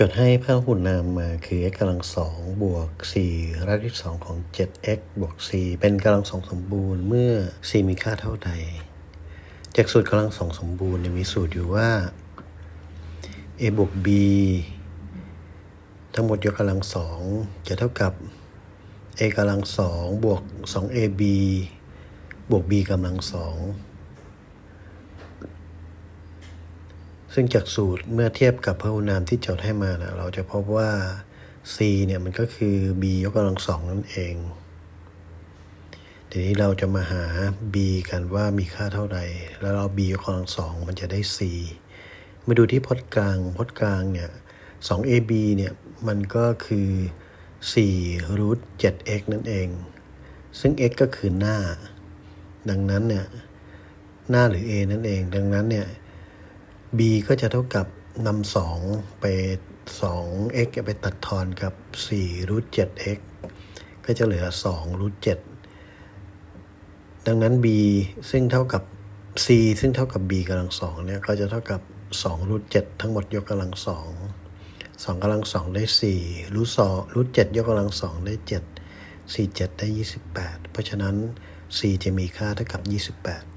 จดให้พหุนามมาคือ x กำลังสองบวก4รากที่สองของ 7x บวก 4 เป็นกำลังสองสมบูรณ์เมื่อ c มีค่าเท่าใด จากสูตรกำลังสองสมบูรณ์มีสูตรอยู่ว่า a บวก b ทั้งหมดยกกำลังสองจะเท่ากับ a กำลังสองบวก 2ab บวก b กำลังสอง ซึ่งจากสูตรเมื่อเทียบกับพหุนามที่โจทย์ให้มานะเราจะพบว่า c เนี่ยมันก็คือ b ยกกำลังสองนั่นเอง ทีนี้เราจะมาหา b กันว่ามีค่าเท่าใด แล้วเรา b ยกกำลังสองมันจะได้ c มาดูที่พจน์กลางพจน์กลางเนี่ย 2ab เนี่ยมันก็คือ4 root 7x นั่นเอง ซึ่ง x ก็คือหน้า ดังนั้นเนี่ย หน้าหรือ a นั่นเอง ดังนั้นเนี่ย b ก็จะเท่ากับนำสองไป 2x ไปตัดทอนกับ4 root 7x ก็จะเหลือ2 root 7ดังนั้น b ซึ่งเท่ากับ c ซึ่งเท่ากับ b กำลังสองเนี่ยก็จะเท่ากับ2 root 7ทั้งหมดยกกำลังสองสองกำลังสองได้4 root 2 root 7ยกกำลังสองได้ 7 4 7 ได้ 28 เพราะฉะนั้น c จะมีค่าเท่ากับ 28